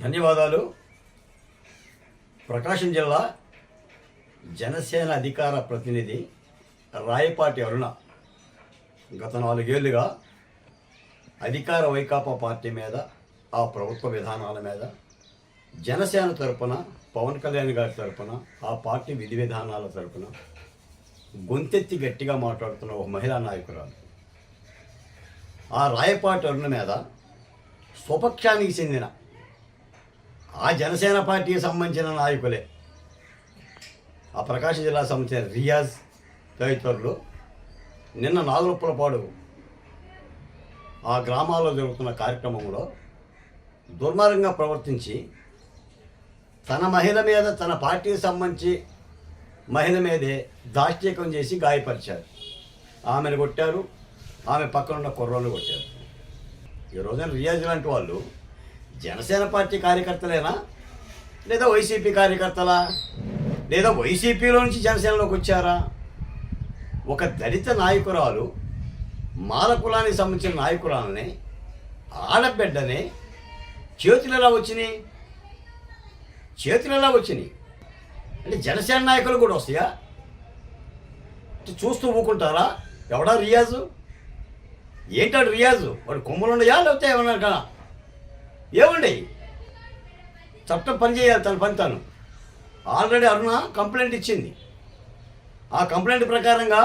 ధన్యవాదాలు. ప్రకాశం జిల్లా జనసేన అధికార ప్రతినిధి రాయపాటి అరుణ గత నాలుగేళ్ళుగా అధికార వైకాపా పార్టీ మీద ఆ ప్రభుత్వ విధానాల మీద జనసేన తరపున పవన్ కళ్యాణ్ గారి తరపున ఆ పార్టీ విధి విధానాల తరపున గొంతెత్తి గట్టిగా మాట్లాడుతున్న ఒక మహిళా నాయకురాలు. ఆ రాయపాటి అరుణ మీద స్వపక్షానికి చెందిన ఆ జనసేన పార్టీకి సంబంధించిన నాయకులే. ఆ ప్రకాశం జిల్లా సంబంధించిన రియాజ్ తదితరులు నిన్న నాగులపులపాడు ఆ గ్రామాల్లో జరుగుతున్న కార్యక్రమంలో దుర్మార్గంగా ప్రవర్తించి తన మహిళ మీద తన పార్టీకి సంబంధించి మహిళ మీదే దాష్టీకం చేసి గాయపరిచారు. ఆమెను కొట్టారు ఆమె పక్కనున్న కుర్రోళ్ళు కొట్టారు. ఈ రోజున రియాజ్ లాంటి వాళ్ళు జనసేన పార్టీ కార్యకర్తలేనా? లేదా వైసీపీ కార్యకర్తలా? లేదా వైసీపీలో నుంచి జనసేనలోకి వచ్చారా? ఒక దళిత నాయకురాలు మాల కులానికి సంబంధించిన నాయకురాలని ఆడబిడ్డని చేతులు ఎలా వచ్చినాయి? చేతులు ఎలా వచ్చినాయి? అంటే జనసేన నాయకులు కూడా వస్తాయా? చూస్తూ ఊకుంటారా? ఎవడా రియాజు? ఏంటాడు రియాజు? వాడు కొమ్ములు ఉన్నాయా లేకపోతే ఏమన్నా కదా ఏమండి? చట్టం పని చేయాలి తన పని తను ఆల్రెడీ అరుణ కంప్లైంట్ ఇచ్చింది. ఆ కంప్లైంట్ ప్రకారంగా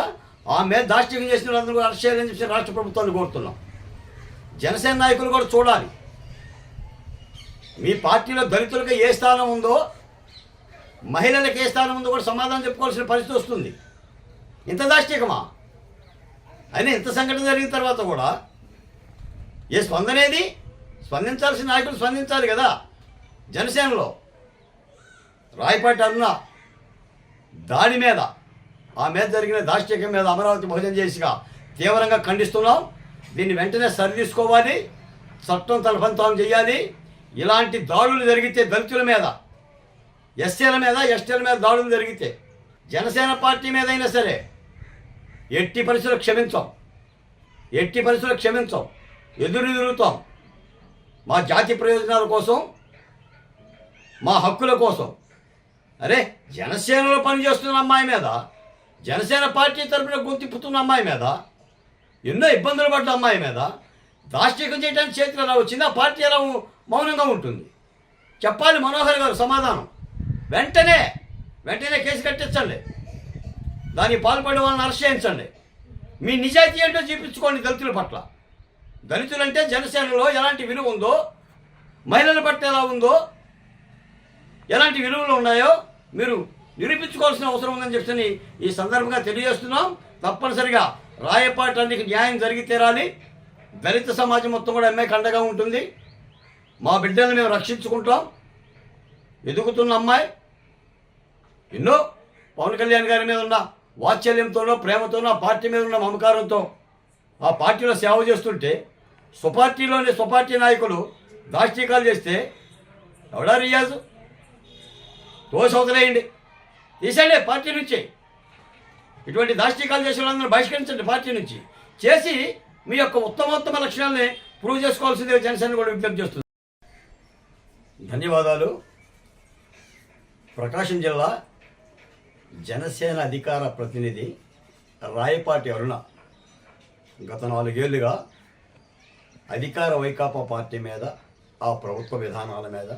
ఆమె మీద దాష్టికం చేసిన వాళ్ళందరూ కూడా అరెస్ట్ చేయాలని చెప్పి రాష్ట్ర ప్రభుత్వాన్ని కోరుతున్నాం. జనసేన నాయకులు కూడా చూడాలి. మీ పార్టీలో దళితులకు ఏ స్థానం ఉందో మహిళలకు ఏ స్థానం ఉందో కూడా సమాధానం చెప్పుకోవాల్సిన పరిస్థితి వస్తుంది. ఇంత దాష్టికమా? అయినా ఇంత సంఘటన జరిగిన తర్వాత కూడా ఏ స్పందనేది? స్పందించాల్సిన నాయకులు స్పందించాలి కదా. జనసేనలో రాయపాటి అరుణ దాడి మీద ఆ మీద జరిగిన దాష్టికం మీద అమరావతి భోజనం చేసిగా తీవ్రంగా ఖండిస్తున్నాం. దీన్ని వెంటనే సరిదీసుకోవాలి చట్టం తలపంతం చేయాలి. ఇలాంటి దాడులు జరిగితే దళితుల మీద ఎస్సీల మీద ఎస్టీల మీద దాడులు జరిగితే జనసేన పార్టీ మీద అయినా సరే ఎట్టి పరిస్థితులు క్షమించాం. ఎట్టి పరిస్థితులు క్షమించాం. ఎదురు తిరుగుతాం మా జాతి ప్రయోజనాల కోసం మా హక్కుల కోసం. అరే జనసేనలో పనిచేస్తున్న అమ్మాయి మీద జనసేన పార్టీ తరపున గొంతిప్పుతున్న అమ్మాయి మీద ఎన్నో ఇబ్బందులు పడ్డ అమ్మాయి మీద దాష్టికం చేయడానికి చేతులు ఎలా వచ్చింది ఆ పార్టీ ఎలా మౌనంగా ఉంటుంది? చెప్పాలి మనోహర్ గారు సమాధానం. వెంటనే వెంటనే కేసు కట్టించండి. దానికి పాల్పడే వాళ్ళని అరెస్ట్ చేయించండి. మీ నిజాయితీ ఏంటో చూపించుకోండి దళితుల పట్ల. దళితులంటే జనసేనలో ఎలాంటి విలువ ఉందో మహిళల పట్ల ఎలా ఉందో ఎలాంటి విలువలు ఉన్నాయో మీరు నిరూపించుకోవాల్సిన అవసరం ఉందని చెప్పని ఈ సందర్భంగా తెలియజేస్తున్నాం. తప్పనిసరిగా రాయపాటానికి న్యాయం జరిగి తీరాలి. దళిత సమాజం మొత్తం కూడా ఎంఏ కండగా ఉంటుంది. మా బిడ్డలను మేము రక్షించుకుంటాం. ఎదుగుతున్న అమ్మాయి ఎన్నో పవన్ కళ్యాణ్ గారి మీద ఉన్న వాత్సల్యంతోనో ప్రేమతోనో ఆ పార్టీ మీద ఉన్న మమకారంతో ఆ పార్టీలో సేవ చేస్తుంటే స్వపార్టీలోని స్వపార్టీ నాయకులు దాష్టీకాలు చేస్తే ఎవడా రియాజు? తోసి తీసేయండి పార్టీ నుంచి. ఇటువంటి దాష్టీకాలు చేసే వాళ్ళందరూ బహిష్కరించండి పార్టీ నుంచి. చేసి మీ యొక్క ఉత్తమోత్తమ లక్ష్యాలని ప్రూవ్ చేసుకోవాల్సిందే జనసేన కూడా విజ్ఞప్తి చేస్తుంది. ధన్యవాదాలు. ప్రకాశం జిల్లా జనసేన అధికార ప్రతినిధి రాయపాటి అరుణ. గత నాలుగేళ్ళుగా అధికార వైకాపా పార్టీ మీద ఆ ప్రభుత్వ విధానాల మీద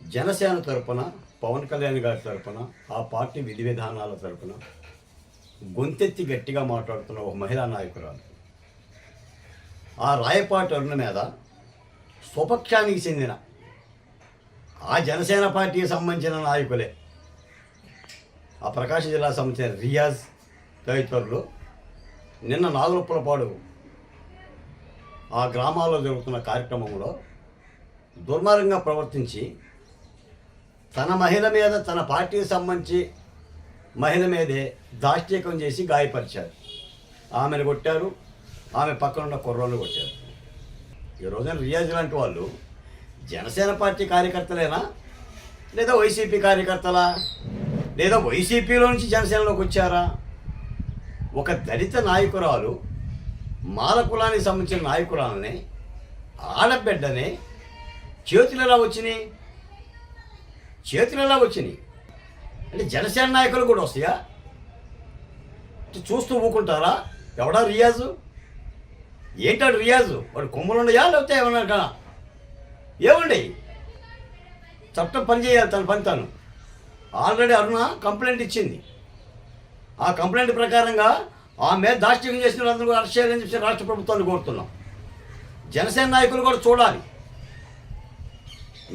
జనసేన తరపున పవన్ కళ్యాణ్ గారి తరపున ఆ పార్టీ విధి విధానాల తరపున గొంతెత్తి గట్టిగా మాట్లాడుతున్న ఒక మహిళా నాయకురాలు. ఆ రాయపాటి అరుణ మీద స్వపక్షానికి చెందిన ఆ జనసేన పార్టీకి సంబంధించిన నాయకులే. ఆ ప్రకాశం జిల్లా సంబంధించిన రియాజ్ తదితరులు నిన్న నాగులపులపాడు ఆ గ్రామాల్లో జరుగుతున్న కార్యక్రమంలో దుర్మార్గంగా ప్రవర్తించి తన మహిళ మీద తన పార్టీకి సంబంధించి మహిళ మీదే దాష్టీకం చేసి గాయపరిచారు. ఆమెను కొట్టారు ఆమె పక్కన ఉన్న కుర్రోళ్ళు కొట్టారు. ఈ రోజున రియాజ్ లాంటి వాళ్ళు జనసేన పార్టీ కార్యకర్తలేనా? లేదా వైసీపీ కార్యకర్తలా? లేదా వైసీపీలో నుంచి జనసేనలోకి వచ్చారా? ఒక దళిత నాయకురాలు మాల కులానికి సంబంధించిన నాయకురాలని ఆడబిడ్డని చేతులు వచ్చినాయి. చేతులు వచ్చినాయి. అంటే జనసేన నాయకులు కూడా వస్తాయా? చూస్తూ ఊకుంటారా? ఎవడా రియాజు? ఏంటాడు రియాజు? వాడు కొమ్ములు ఉన్నాయా లేకపోతే ఏమన్నా కదా ఏమండి చట్టం పని చేయాలి తన పని తాను. ఆల్రెడీ అరుణ కంప్లైంట్ ఇచ్చింది. ఆ కంప్లైంట్ ప్రకారంగా ఆమె దాష్టికం చేసిన వాళ్ళందరూ కూడా అరెస్ట్ చేయాలని చెప్పి రాష్ట్ర ప్రభుత్వాన్ని కోరుతున్నాం. జనసేన నాయకులు కూడా చూడాలి.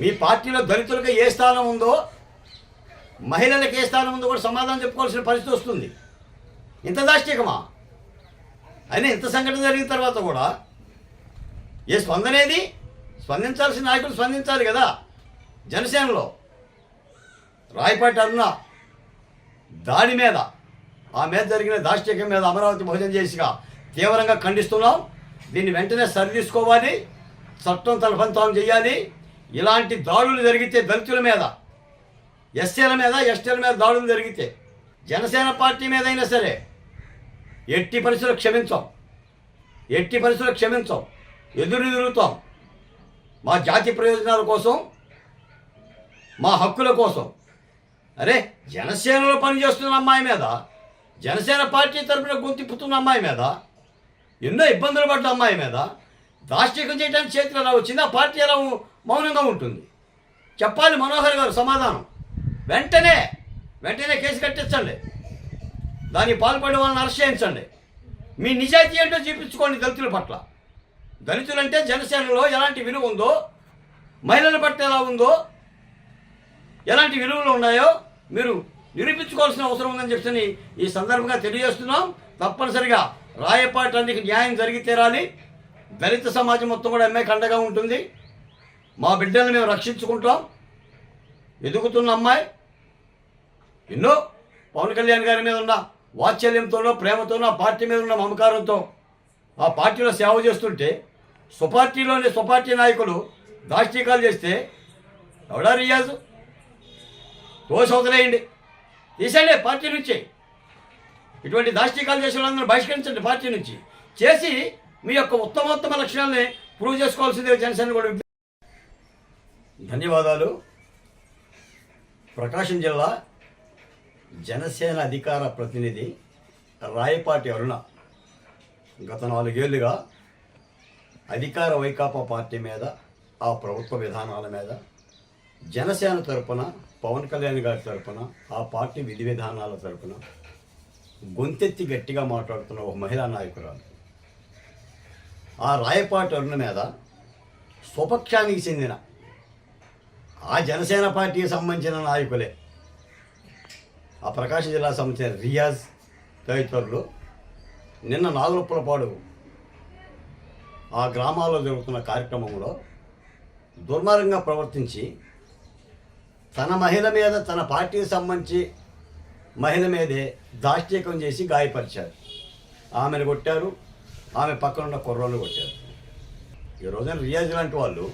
మీ పార్టీలో దళితులకు ఏ స్థానం ఉందో మహిళలకు ఏ స్థానం ఉందో కూడా సమాధానం చెప్పుకోవాల్సిన పరిస్థితి వస్తుంది. ఇంత దాష్టికమా? అయినా ఇంత సంఘటన జరిగిన తర్వాత కూడా ఏ స్పందనేది స్పందించాల్సిన నాయకులు స్పందించాలి కదా. జనసేనలో రాయపాటి అరుణ దాడి మీద ఆ మీద జరిగిన దాష్టికం మీద అమరావతి భోజనం చేసిగా తీవ్రంగా ఖండిస్తున్నాం. దీన్ని వెంటనే సరిదీసుకోవాలి. చట్టం తలపంతం చేయాలి. ఇలాంటి దాడులు జరిగితే దళితుల మీద ఎస్సీల మీద ఎస్టీల మీద దాడులు జరిగితే జనసేన పార్టీ మీద అయినా సరే ఎట్టి పరిస్థితులు క్షమించాం. ఎట్టి పరిస్థితులు క్షమించాం. ఎదురు తిరుగుతాం. మా జాతి ప్రయోజనాల కోసం మా హక్కుల కోసం. అరే జనసేనలో పనిచేస్తున్న అమ్మాయి మీద జనసేన పార్టీ తరపున గొంతిప్పుతున్న అమ్మాయి మీద ఎన్నో ఇబ్బందులు పడ్డ అమ్మాయి మీద దాష్టికం చేయడానికి చేతులు ఎలా వచ్చింది ఆ పార్టీ ఎలా మౌనంగా ఉంటుంది. చెప్పాలి మనోహర్ గారు సమాధానం. వెంటనే వెంటనే కేసు కట్టించండి. దానికి పాల్పడే వాళ్ళని అరెస్ట్ చేయించండి. మీ నిజాయితీ ఏంటో చూపించుకోండి దళితుల పట్ల. దళితులంటే జనసేనలో ఎలాంటి విలువ ఉందో మహిళల పట్ల ఎలా ఉందో ఎలాంటి విలువలు ఉన్నాయో మీరు నిరూపించుకోవాల్సిన అవసరం ఉందని చెప్పని ఈ సందర్భంగా తెలియజేస్తున్నాం. తప్పనిసరిగా రాయపాటానికి న్యాయం జరిగి తీరాలి. దళిత సమాజం మొత్తం కూడా అమ్మాయికి అండగా ఉంటుంది. మా బిడ్డలను మేము రక్షించుకుంటాం. ఎదుగుతున్న అమ్మాయి ఎన్నో పవన్ కళ్యాణ్ గారి మీద ఉన్న వాత్సల్యంతోనో ప్రేమతోనో ఆ పార్టీ మీద ఉన్న మమకారంతో ఆ పార్టీలో సేవ చేస్తుంటే స్వపార్టీలోని స్వపార్టీ నాయకులు దాష్టీకాలు చేస్తే ఎవడా రియాజు దోష వదిలేయండి తీసేయండి పార్టీ నుంచి. ఇటువంటి దాష్టికాలు చేసే వాళ్ళందరూ బహిష్కరించండి పార్టీ నుంచి. చేసి మీ యొక్క ఉత్తమోత్తమ లక్షణాలని ప్రూవ్ చేసుకోవాల్సిందే జనసేన కూడా. ధన్యవాదాలు. ప్రకాశం జిల్లా జనసేన అధికార ప్రతినిధి రాయపాటి అరుణ. గత నాలుగేళ్ళుగా అధికార వైకాపా పార్టీ మీద ఆ ప్రభుత్వ విధానాల మీద జనసేన తరపున పవన్ కళ్యాణ్ గారి తరపున ఆ పార్టీ విధి విధానాల తరపున గొంతెత్తి గట్టిగా మాట్లాడుతున్న ఒక మహిళా నాయకురాలు. ఆ రాయపాటి అరుణ మీద స్వపక్షానికి చెందిన ఆ జనసేన పార్టీకి సంబంధించిన నాయకులే. ఆ ప్రకాశం జిల్లా సంబంధించిన రియాజ్ తదితరులు నిన్న నాగులపులపాడు ఆ గ్రామాల్లో జరుగుతున్న కార్యక్రమంలో దుర్మార్గంగా ప్రవర్తించి తన మహిళ మీద తన పార్టీకి సంబంధించి మహిళ మీదే దాష్టీకం చేసి గాయపరిచారు. ఆమెను కొట్టారు. ఆమె పక్కన ఉన్న కుర్రోళ్ళు కొట్టారు. ఈ రోజున రియాజ్ లాంటి వాళ్ళు